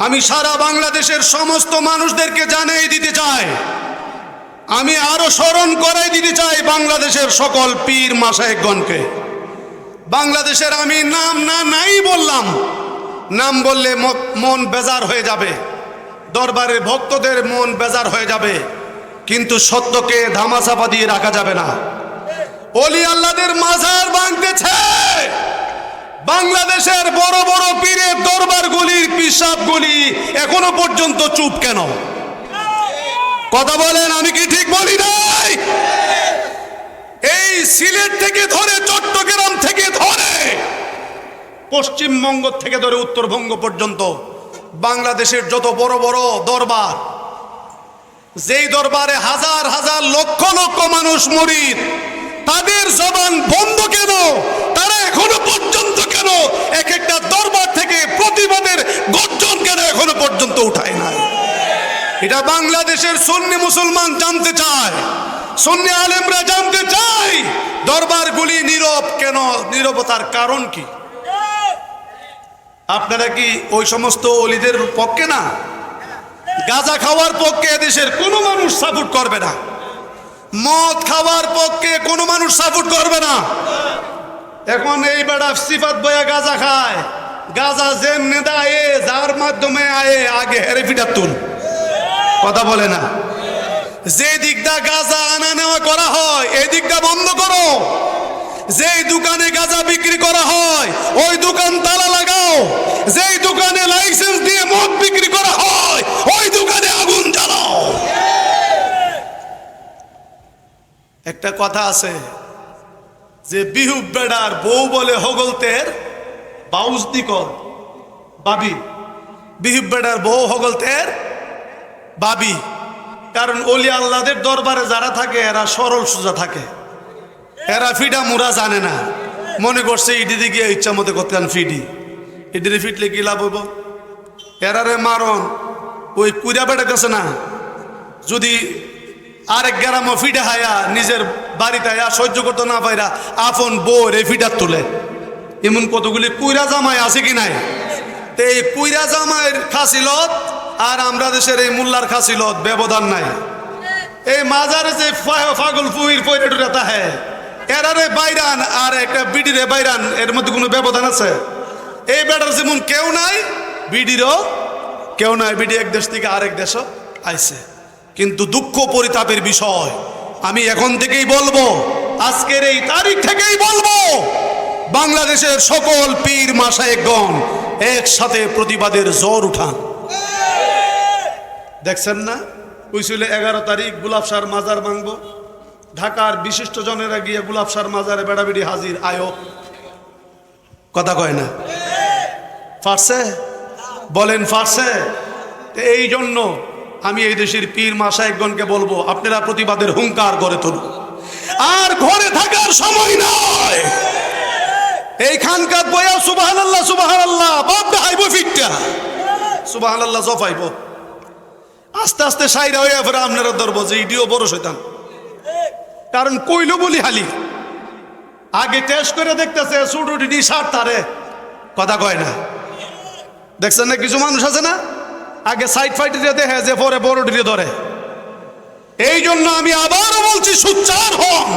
আমি সারা বাংলাদেশের সমস্ত মানুষদেরকে জানিয়ে দিতে চাই। আমি আরও স্মরণ করাই দিতে চাই বাংলাদেশের সকল পীর মাসায়েকগণকে বাংলাদেশের আমি নাম না নাই বললাম। নাম বললে মন বেজার হয়ে যাবে। দরবারের ভক্তদের মন বেজার হয়ে যাবে। কিন্তু সত্যকে ধামাচাপা দিয়ে রাখা যাবে না। অলি আল্লাদের মাজার ভাঙতেছে। বাংলাদেশের বড় বড় পীরের দরবারগুলির পিসাবগুলি এখনও পর্যন্ত চুপ কেন? কথা বলেন, আমি কি ঠিক বলি নাই? এই সিলেট থেকে ধরে চট্টগ্রাম থেকে ধরে পশ্চিমবঙ্গ থেকে ধরে উত্তরবঙ্গ পর্যন্ত বাংলাদেশের যত বড় বড় দরবার, যেই দরবারে হাজার হাজার লক্ষ লক্ষ মানুষ মরিদ, তাদের জবান বন্ধ কেন তারা এখনও পর্যন্ত কেন এক একটা দরবার থেকে প্রতিবাদের গর্জন কেন এখনও পর্যন্ত উঠায় নাই। এটা বাংলাদেশের সন্নি মুসলমান জানতে চায়, সন্নি আলেমরা জানতে চায় দরবারগুলি নীরব কেন, নীরবতার কারণ কি? আপনারা কি ওই সমস্ত অলিদের পক্ষে না? গাঁজা খাওয়ার পক্ষে এদেশের কোনো মানুষ সাপোর্ট করবে না। মদ খাওয়ার পক্ষে কোনো মানুষ সাপোর্ট করবে না। এখন এই বেড়া সিফাত বয়া গাঁজা খায়। গাঁজা যেমনে দেয় যার মাধ্যমে আয়ে আগে হেরে ফিটাতুন। কথা বলে না। যে দিকটা গাঁজা আনা নেওয়া করা হয়, এই দিকটা বন্ধ করো। যেই দোকানে গাঁজা বিক্রি করা হয়, ওই দোকান তালা লাগাও। যেই দোকানে লাইসেন্স দিয়ে মদ বিক্রি করা হয়, ওই দোকানে আগুন জ্বালাও। একটা কথা আছে, যে বিহু বেড়ার বউ বলে হগলতের বাউস দিকর বাবি। বিহু বেড়ার বউ হগলতের বাবি। কারণ অলি আল্লাদের দরবারে যারা থাকে, এরা সরল সোজা থাকে। এরা ফিডা মুরা জানে না। মনে করছে ইডিতে গিয়ে ইচ্ছা মতো করতেন ফিডি। ইডিতে ফিটলে কি লাভ হইব? এরারে মারণ, ওই কুড়া বেড়াইতেছে না? যদি আরেক গ্রামও ফিডে হায়া, নিজের বাড়িতে হায়া সহ্য করতে না পাইরা, আপন বউ রে ফিডার তোলে। এমন কতগুলি কুইরা জামাই আছে কি নাই? এই কুইরা জামাইয়ের খাসিলত আর আমরা দেশের এই মোল্লার খাসিলত ব্যবধান নাই। এই মাজারে যে ফা- পাগল ফুইর পয়রেটুরা তাহে এরারে বাইরান আর একটা বিডিরে বাইরান, এর মধ্যে কোনো ব্যবধান আছে? এই বেটার যেমন কেউ নাই, বিডিরও কেউ নাই, বিডি এক দেশ থেকে আরেক দেশও আইছে। কিন্তু দুঃখ পরিতাপের বিষয়, আমি এখন থেকেই বলব, আজকের এই তারিখ থেকেই বলব বাংলাদেশের সকল পীর মাসায়েকগণ একসাথে প্রতিবাদের জ্বর উঠান। দেখছেন না? কইছিল এগারো তারিখ গুলাবসার মাজার ভাঙব। ঢাকার বিশিষ্ট জনেরা গিয়ে গুলাবসার মাজারে বেড়াবেড়ি হাজির আয়ো কথা কয় না? ফারছে বলেন ফারছে তো এই জন্য আমি এই দেশের পীর মাসায়কগণকে বলব, আপনারা প্রতিবাদের হুঙ্কার গড়ে তুলুন। আর ঘরে থাকার সময় নয়। এই খানকাত বয়া সুবাহ আল্লাহ সুবাহ আল্লাহ বাপ হাইব ফিটটা সুবাহ আল্লাহ জফাইব আস্তে আস্তে সাইরা হয়ে ফেরা আপনারা ধরবো যে ইডিও বড় শৈতান কারণ কইল বলি হালি। আগে টেস্ট করে দেখতেছে সুডুডি সার তারে। কথা কয় না। দেখছেন না কিছু মানুষ আছে না? আগে সাইড ফাইট দিয়ে দেখে যে পরে বড় ডিরে ধরে। এই জন্য আমি আবারও বলছি সুচ্চার হন।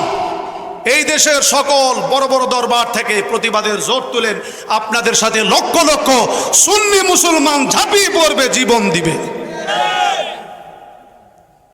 এই দেশের সকল বড় বড় দরবার থেকে প্রতিবাদের জোর তুলেন। আপনাদের সাথে লক্ষ লক্ষ সুন্নি মুসলমান ঝাঁপিয়ে পড়বে, জীবন দিবে।